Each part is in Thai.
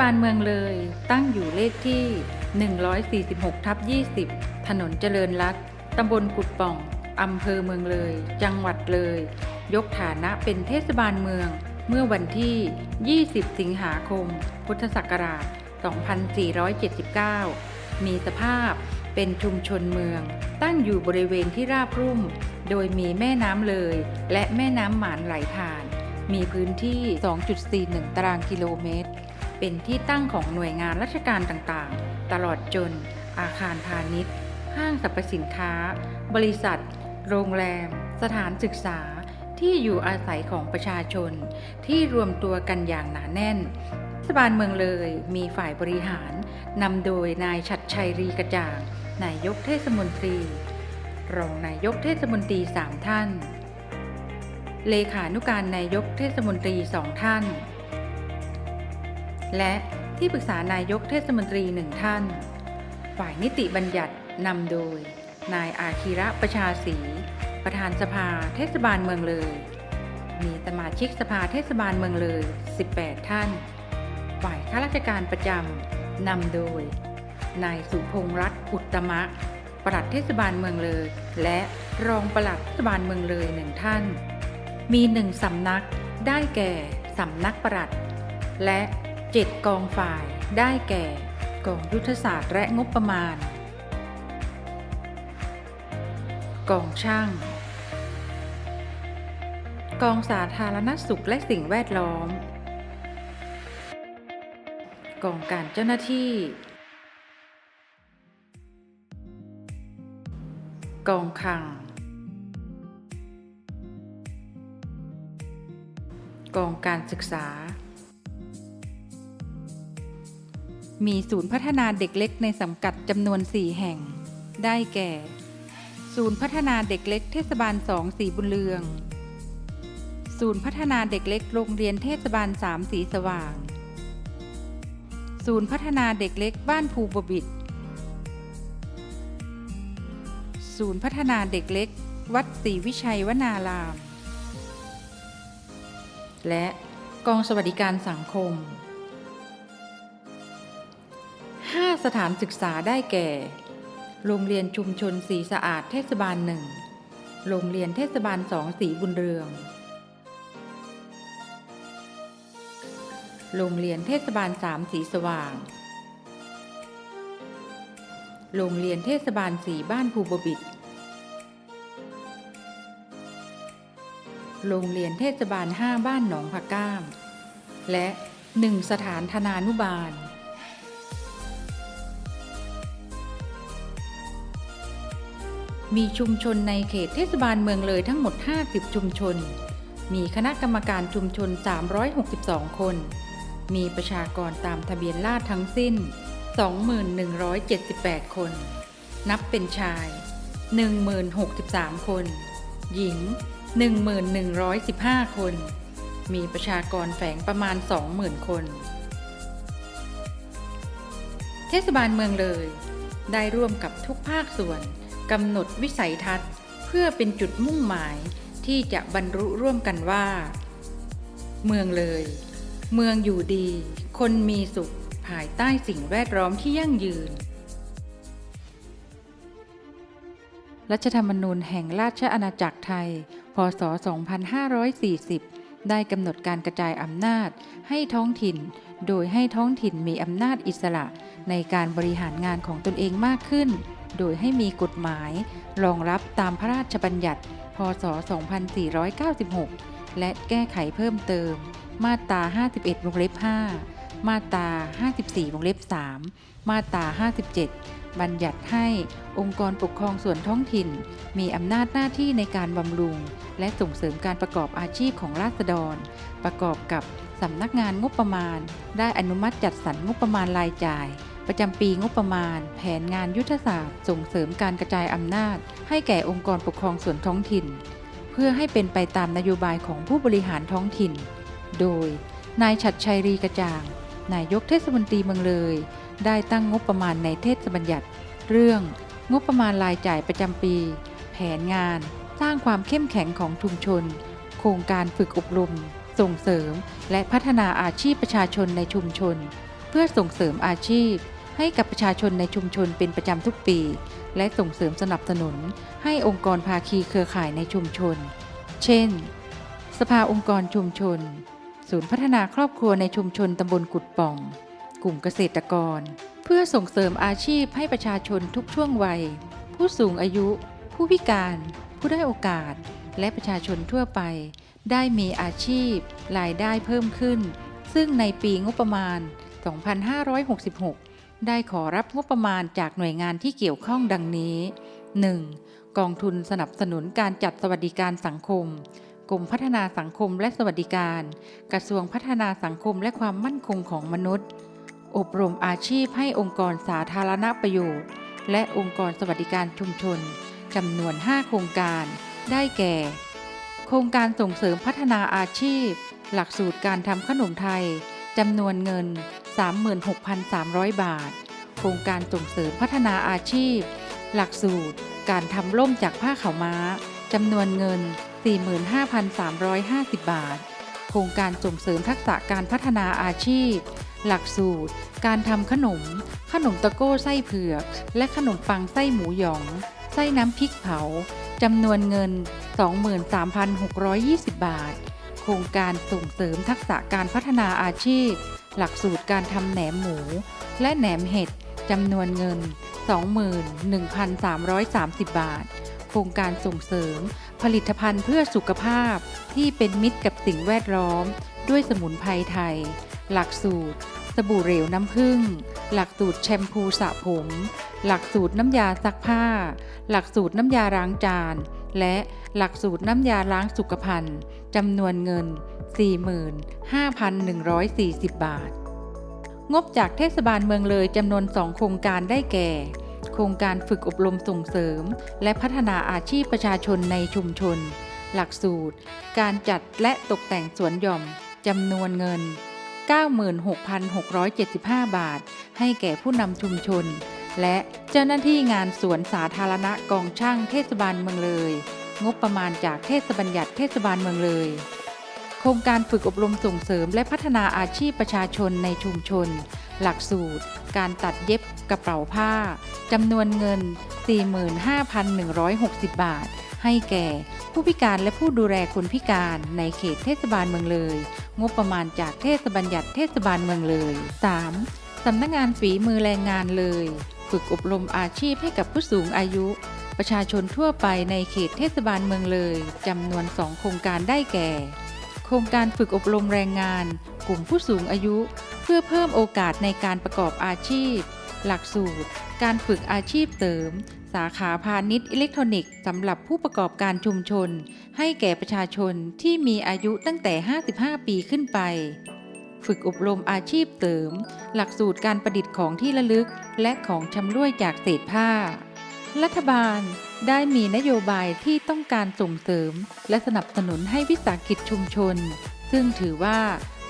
เทศบาลเมืองเลย ตั้งอยู่เลขที่ 146ทับ20 ถนนเจริญรัตตำบลกุดป่อง อำเภอเมืองเลย จังหวัดเลย ยกฐานะเป็นเทศบาลเมือง เมื่อวันที่ 20 สิงหาคม พุทธศักราช 2479 มีสภาพเป็นชุมชนเมือง ตั้งอยู่บริเวณที่ราบรุ่ม โดยมีแม่น้ำเลย และแม่น้ำหมานไหลผ่าน มีพื้นที่ 2.41 ตารางกิโลเมตร เป็นที่ตั้งของหน่วยงานราชการต่างๆ ตลอดจน อาคารพาณิชย์ ห้างสรรพสินค้า บริษัท โรงแรม สถานศึกษา ที่อยู่อาศัยของประชาชน ที่รวมตัวกันอย่างหนาแน่นเทศบาลเมืองเลยมีฝ่ายบริหารนำโดยนายชัดชัยรีกระจ่างนายกเทศมนตรี รองนายกเทศมนตรีสามท่าน เลขานุการนายกเทศมนตรีสองท่าน และที่ปรึกษานายกเทศมนตรีหนึ่งท่าน ฝ่ายนิติบัญญัตินำโดย นายอาคีระประชาศรีประธานสภาเทศบาลเมืองเลย มีสมาชิกสภาเทศบาลเมืองเลย 18 ท่าน ฝ่ายข้าราชการประจำนำโดย นายสุพงษ์รัตน์อุตตมะปลัดเทศบาลเมืองเลย และรองปลัดเทศบาลเมืองเลยหนึ่งท่าน มีหนึ่งสำนักได้แก่สำนักปลัด และ เจ็ดกองฝ่ายได้แก่ กองยุทธศาสตร์และงบประมาณ กองช่าง กองสาธารณสุขและสิ่งแวดล้อม กองการเจ้าหน้าที่ กองคัง กองการศึกษา มีศูนย์พัฒนาเด็กเล็กในสังกัดจำนวน 4 แห่ง ได้แก่ ศูนย์พัฒนาเด็กเล็กเทศบาล2สีบุญเรือง ศูนย์พัฒนาเด็กเล็กโรงเรียนเทศบาล3สีสว่าง ศูนย์พัฒนาเด็กเล็กบ้านภูบบิดศูนย์พัฒนาเด็กเล็ก วัดศรีวิชัยวนาราม และกองสวัสดิการสังคม 5 สถานศึกษาได้แก่ โรงเรียนชุมชนสีสะอาดเทศบาลหนึ่ง โรงเรียนเทศบาลสองสีบุญเรือง โรงเรียนเทศบาลสามสีสว่าง โรงเรียนเทศบาลสีบ้านภูบบิดโรงเรียนเทศบาล5บ้านหนองผักก้าม และ1สถานธนานุบาล มีชุมชนในเขตเทศบาลเมืองเลยทั้งหมด 50 ชุมชน มีคณะกรรมการชุมชน 362 คน มีประชากรตามทะเบียนราษทั้งสิ้น 2178 คน นับเป็นชาย 1063 คน หญิง 1115 คน มีประชากรแฝงประมาณ 20,000 คน เทศบาลเมืองเลย ได้ร่วมกับทุกภาคส่วน กำหนดวิสัยทัศน์ เพื่อเป็นจุดมุ่งหมายที่จะบรรลุร่วมกันว่า เมืองเลย เมืองอยู่ดี คนมีสุขภายใต้สิ่งแวดล้อมที่ยั่งยืน รัฐธรรมนูญแห่งราชอาณาจักรไทย พศ 2540 ได้กำหนดการกระจายอำนาจให้ท้องถิ่น โดยให้ท้องถิ่นมีอำนาจอิสระในการบริหารงานของตนเองมากขึ้น โดยให้มีกฎหมายรองรับตามพระราชบัญญัติ พศ 2496 และแก้ไขเพิ่มเติม มาตรา 51 วงเล็บ 5 มาตรา 54 วงเล็บ 3 มาตรา 57 บัญญัติให้องค์กรปกครองส่วนท้องถิ่น มีอำนาจหน้าที่ในการบำรุง และส่งเสริมการประกอบอาชีพของราษฎร ประกอบกับสำนักงานงบประมาณ ได้อนุมัติจัดสรรงบประมาณรายจ่าย ประจำปีงบประมาณ แผนงานยุทธศาสตร์ ส่งเสริมการกระจายอำนาจ ให้แก่องค์กรปกครองส่วนท้องถิ่น เพื่อให้เป็นไปตามนโยบายของผู้บริหารท้องถิ่น โดย นายชัดชัยรีกระจ่างนายกเทศมนตรีเมืองเลย ได้ตั้งงบประมาณในเทศบัญญัติ เรื่องงบประมาณรายจ่ายประจำปี แผนงาน สร้างความเข้มแข็งของชุมชน โครงการฝึกอบรม ส่งเสริม และพัฒนาอาชีพประชาชนในชุมชน เพื่อส่งเสริมอาชีพ ให้กับประชาชนในชุมชนเป็นประจำทุกปี และส่งเสริมสนับสนุน ให้องค์กรภาคีเครือข่ายในชุมชน เช่น สภาองค์กรชุมชน ศูนย์พัฒนาครอบครัวในชุมชนตำบลกุดป่อง กลุ่มเกษตรกร เพื่อส่งเสริมอาชีพให้ประชาชนทุกช่วงวัย ผู้สูงอายุ ผู้พิการ ผู้ได้โอกาส และประชาชนทั่วไป ได้มีอาชีพ รายได้เพิ่มขึ้น ซึ่งในปีงบประมาณ 2566 ได้ขอรับงบประมาณจากหน่วยงานที่เกี่ยวข้องดังนี้ 1. กองทุนสนับสนุนการจัดสวัสดิการสังคมกรมพัฒนาสังคมและสวัสดิการ กระทรวงพัฒนาสังคมและความมั่นคงของมนุษย์ อบรมอาชีพให้องค์กรสาธารณประโยชน์ และองค์กรสวัสดิการชุมชนจำนวน 5 โครงการ ได้แก่ โครงการส่งเสริมพัฒนาอาชีพ หลักสูตรการทำขนมไทยจำนวนเงิน 36,300 บาท โครงการส่งเสริมพัฒนาอาชีพ หลักสูตรการทำร่มจากผ้าขาวม้าจำนวนเงิน 45,350 บาท โครงการส่งเสริมทักษะการพัฒนาอาชีพ หลักสูตร การทำขนม ขนมตะโก้ไส้เผือก และขนมปังไส้หมูหยอง ไส้น้ำพริกเผาจำนวนเงิน 23,620 บาท โครงการส่งเสริมทักษะการพัฒนาอาชีพ หลักสูตรการทำแหนมหมู และแหนมเห็ดจำนวนเงิน 21,330 บาท โครงการส่งเสริม ผลิตภัณฑ์เพื่อสุขภาพที่เป็นมิตรกับสิ่งแวดล้อม ด้วยสมุนไพรไทย หลักสูตร สบู่เหลวน้ำผึ้ง หลักสูตรแชมพูสระผม หลักสูตรน้ำยาซักผ้า หลักสูตรน้ำยาล้างจาน และหลักสูตรน้ำยาล้างสุขภัณฑ์จำนวนเงิน 45,140 บาท งบจากเทศบาลเมืองเลยจำนวน 2 โครงการได้แก่ โครงการฝึกอบรมส่งเสริม และพัฒนาอาชีพประชาชนในชุมชน หลักสูตร การจัดและตกแต่งสวนหย่อมจำนวนเงิน 96,675 บาท ให้แก่ผู้นำชุมชน และเจ้าหน้าที่งานสวนสาธารณะกองช่างเทศบาลเมืองเลย งบประมาณจากเทศบัญญัติเทศบาลเมืองเลย โครงการฝึกอบรมส่งเสริมและพัฒนาอาชีพประชาชนในชุมชน หลักสูตร การตัดเย็บกระเป๋าผ้าจำนวนเงิน 45,160 บาท ให้แก่ ผู้พิการและผู้ดูแลคนพิการในเขตเทศบาลเมืองเลย งบประมาณจากเทศบัญญัติเทศบาลเมืองเลย 3. สำนักงานฝีมือแรงงานเลย ฝึกอบรมอาชีพให้กับผู้สูงอายุ ประชาชนทั่วไปในเขตเทศบาลเมืองเลยจำนวน 2 โครงการได้แก่ โครงการฝึกอบรมแรงงาน กลุ่มผู้สูงอายุ เพื่อเพิ่มโอกาสในการประกอบอาชีพ หลักสูตร การฝึกอาชีพเสริม สาขาพาณิชย์อิเล็กทรอนิกส์สำหรับผู้ประกอบการชุมชน ให้แก่ประชาชนที่มีอายุตั้งแต่ 55 ปีขึ้นไป ฝึกอบรมอาชีพเสริม หลักสูตรการประดิษฐ์ของที่ระลึก และของชำร่วยจากเศษผ้า รัฐบาลได้มีนโยบายที่ต้องการส่งเสริม และสนับสนุนให้วิสาหกิจชุมชน ซึ่งถือว่า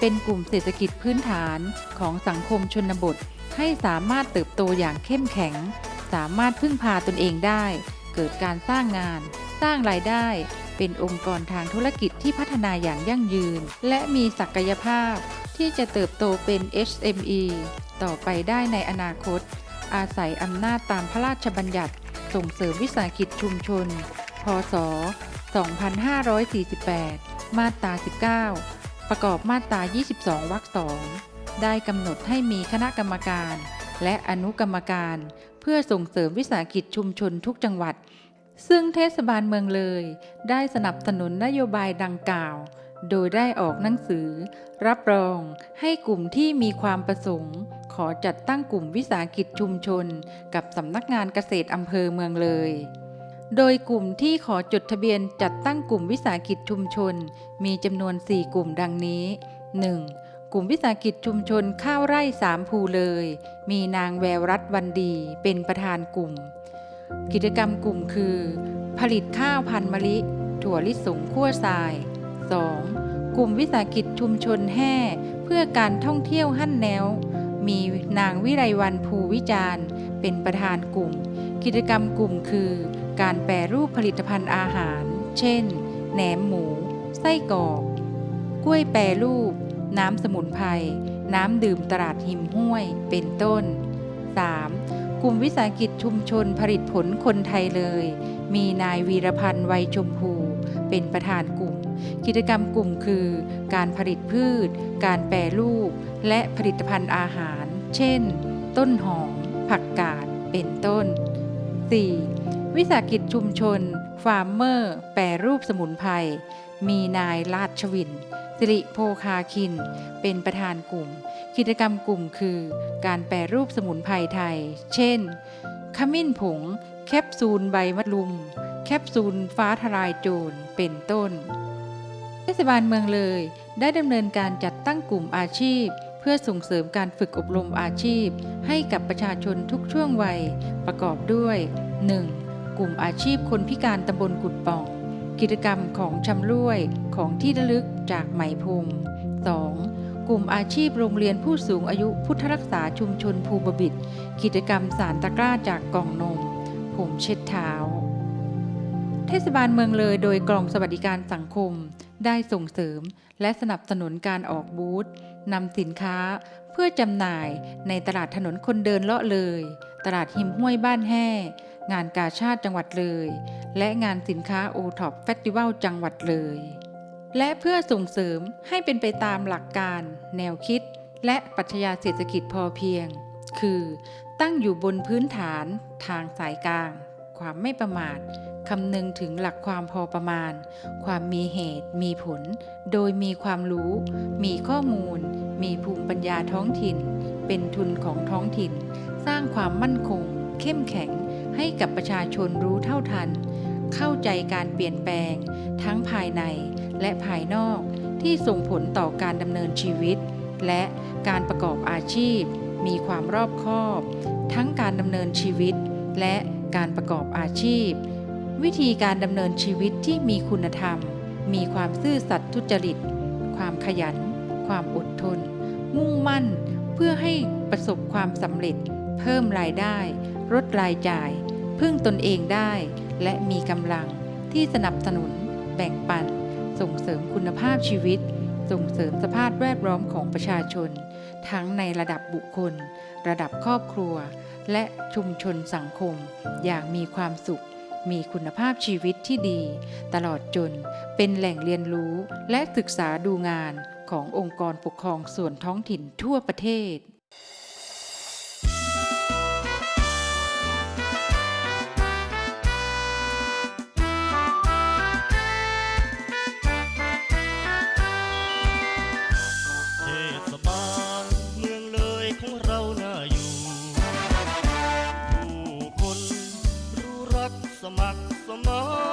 เป็นกลุ่มเศรษฐกิจพื้นฐานของสังคมชนบท ให้สามารถเติบโตอย่างเข้มแข็ง สามารถพึ่งพาตนเองได้ เกิดการสร้างงาน สร้างรายได้ เป็นองค์กรทางธุรกิจที่พัฒนาอย่างยั่งยืน และมีศักยภาพ ที่จะเติบโตเป็น SME ต่อไปได้ในอนาคต อาศัยอำนาจตามพระราชบัญญัติ ส่งเสริมวิสาหกิจชุมชน พศ 2548 มาตรา 19 ประกอบมาตรา 22 วรรคสองได้กำหนดให้มีคณะกรรมการ และอนุกรรมการ เพื่อส่งเสริมวิสาหกิจชุมชนทุกจังหวัด ซึ่งเทศบาลเมืองเลย ได้สนับสนุนนโยบายดังกล่าว โดยได้ออกหนังสือ รับรองให้กลุ่มที่มีความประสงค์ ขอจัดตั้งกลุ่มวิสาหกิจชุมชน กับสำนักงานเกษตรอำเภอเมืองเลยโดยกลุ่มที่ขอจดทะเบียนจัดตั้งกลุ่มวิสาหกิจชุมชน มีจำนวน 4 กลุ่มดังนี้ 1. กลุ่มวิสาหกิจชุมชนข้าวไร่สามภูเลย มีนางแววรัตวันดีเป็นประธานกลุ่ม กิจกรรมกลุ่มคือ ผลิตข้าวพันธุ์มะลิ ถั่วลิสงคั่วทราย 2. กลุ่มวิสาหกิจชุมชนแห่เพื่อการท่องเที่ยวหั่นแนว มีนางวิไลวันภูวิจารณ์ เป็นประธานกลุ่ม กิจกรรมกลุ่มคือ การแปรรูปผลิตภัณฑ์อาหาร เช่น แหนมหมู ไส้กรอก กล้วยแปรรูป น้ำสมุนไพร น้ำดื่มตลาดหิมห้วย เป็นต้น 3. กลุ่มวิสาหกิจชุมชนผลิตผลคนไทยเลย มีนายวีรพันธ์ไวยชมพู เป็นประธานกลุ่ม กิจกรรมกลุ่มคือ การผลิตพืช การแปรรูป และผลิตภัณฑ์อาหาร เช่น ต้นหอม ผักกาด เป็นต้น 4. วิสาหกิจชุมชน ฟาร์มเมอร์ แปรรูปสมุนไพร มีนายราชวินสิริโภคาคิน เป็นประธานกลุ่ม กิจกรรมกลุ่มคือ การแปรรูปสมุนไพรไทย เช่น ขมิ้นผง แคปซูลใบมะลุม แคปซูลฟ้าทลายโจร เป็นต้น เทศบาลเมืองเลย ได้ดำเนินการจัดตั้งกลุ่มอาชีพ เพื่อส่งเสริมการฝึกอบรมอาชีพ ให้กับประชาชนทุกช่วงวัย ประกอบด้วย 1. กลุ่มอาชีพคนพิการตำบลกุดป่อง กิจกรรมของชำร่วยของที่ระลึกจากไหมพรม 2. กลุ่มอาชีพโรงเรียนผู้สูงอายุพุทธรักษาชุมชนภูบบิดกิจกรรมสารตะกร้าจากกล่องนม ผมเช็ดเท้า เทศบาลเมืองเลยโดยกองสวัสดิการสังคม ได้ส่งเสริม และสนับสนุนการออกบูธนำสินค้าเพื่อจำหน่ายในตลาดถนนคนเดินเลาะเลย ตลาดหิมห้วยบ้านแห่ งานกาชาติจังหวัดเลย และงานสินค้าโอท็อปเฟสติวัลจังหวัดเลย และเพื่อส่งเสริมให้เป็นไปตามหลักการ แนวคิด และปรัชญาเศรษฐกิจพอเพียง คือตั้งอยู่บนพื้นฐาน ทางสายกลาง ความไม่ประมาทคำนึงถึงหลักความพอประมาณ ความมีเหตุ มีผล โดยมีความรู้ มีข้อมูล มีภูมิปัญญาท้องถิ่น เป็นทุนของท้องถิ่น สร้างความมั่นคง เข้มแข็ง ให้กับประชาชนรู้เท่าทัน เข้าใจการเปลี่ยนแปลง ทั้งภายในและภายนอกที่ส่งผลต่อการดำเนินชีวิต และการประกอบอาชีพ มีความรอบคอบ ทั้งการดำเนินชีวิต และการประกอบอาชีพ วิธีการดำเนินชีวิตที่มีคุณธรรม มีความซื่อสัตย์ทุจริต ความขยัน ความอดทน มุ่งมั่น เพื่อให้ประสบความสำเร็จ เพิ่มรายได้ ลดรายจ่าย พึ่งตนเองได้ และมีกำลังที่สนับสนุน แบ่งปัน ส่งเสริมคุณภาพชีวิต ส่งเสริมสภาพแวดล้อมของประชาชน ทั้งในระดับบุคคล ระดับครอบครัว และชุมชนสังคม อย่างมีความสุข มีคุณภาพชีวิตที่ดี ตลอดจนเป็นแหล่งเรียนรู้และศึกษาดูงานขององค์กรปกครองส่วนท้องถิ่นทั่วประเทศ the more.